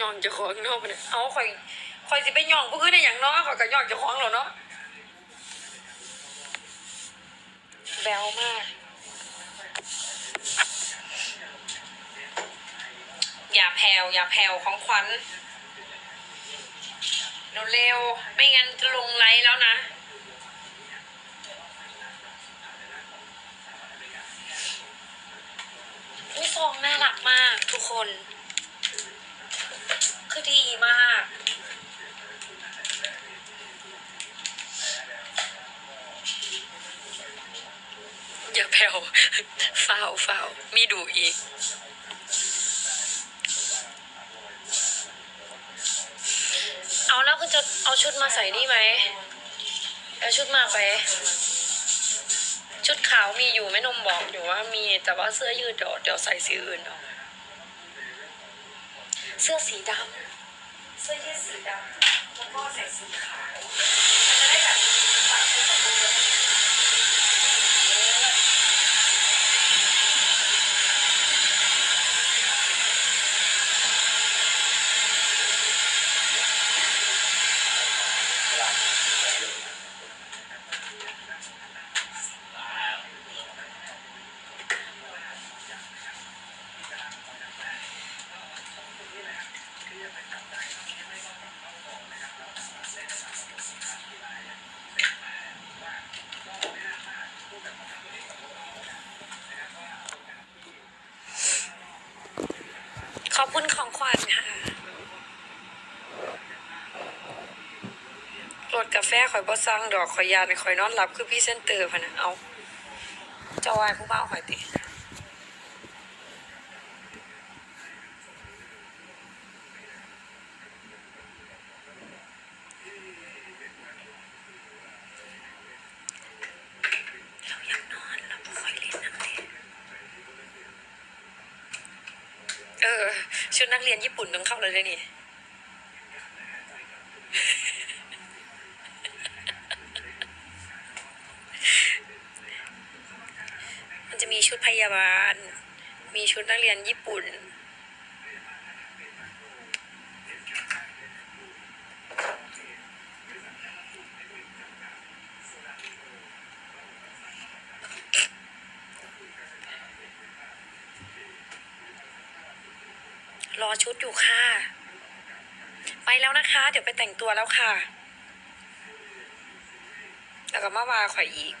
ของเนาะมันยเอาข่อยข่อยสิไปย่องผู้อื่นได้หยังเนาะข่อยก็ย่องจ้าของแล้วเนาะแบวมาก อย่าแผ่วอย่าแผ่วของขวัญเร็วๆไม่งั้นจะลงไลฟ์แล้วนะพี่ฟองน่ารักมากทุกคนาวฟามีดูอีก เอาแล้วคุณจะเอาชุดมาใส่นี่ไหมเอาชุดมาไป ชุดขาวมีอยู่แม่นมบอกอยู่ว่ามีแต่ว่าเสื้อยืดเดี๋ยวเดี๋ยวใส่สีอื่นเอาเสื้อสีดำเสื้อยืดสีดำแล้วก็ใส่สีขาวมันจะได้แบบตัดเป็นสมบูรณ์ขอบคุณของขวัญค่ะรถ กาแฟข่อยบ่สั่งดอกข่อยยานข่อยนอนหลับคือพี่เซนเตอร์พะนะเอาเจะวายผู้บ่าข่อยติเราอยากนอนเราข่อยเล่นนักเรียนเออชุดนักเรียนญี่ปุ่นต้องเข้าเลยเลยนี่ มันจะมี ชุดพยาบาล มีชุดนักเรียนญี่ปุ่น รอชุดอยู่ค่ะ ไปแล้วนะคะ เดี๋ยวไปแต่งตัวแล้วค่ะ แล้วก็มาวาข่อยอีก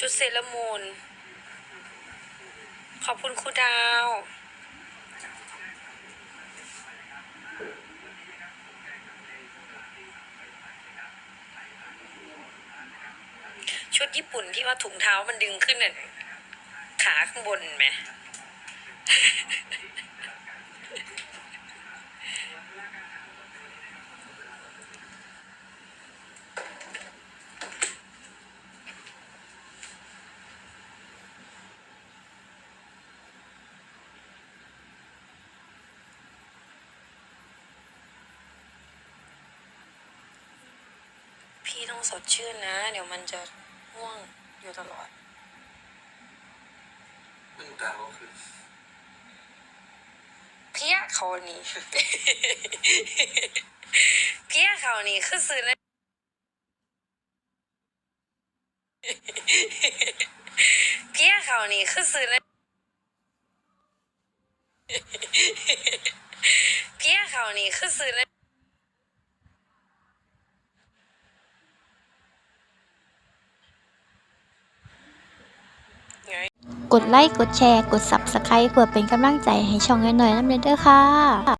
ชุด เซเลอรามูนขอบคุณครูดาวชุดญี่ปุ่นที่ว่าถุงเท้ามันดึงขึ้นน่ะขาข้างบนไหม พี่ ต้องสดชื่นนะ เดี๋ยวมันจะง่วงอยู่ตลอดมันดาวคือเพี้ยเขานี่ เพี้ยเขานี่คือซื้อนะเพี้ยเขานี่คือซื้อนะเพี้ยเขานี่คือซื้อนะ กดไลค์ กดแชร์ กด Subscribe เพื่อเป็นกำลังใจให้ช่องน้อยๆน้ำเด้อค่ะ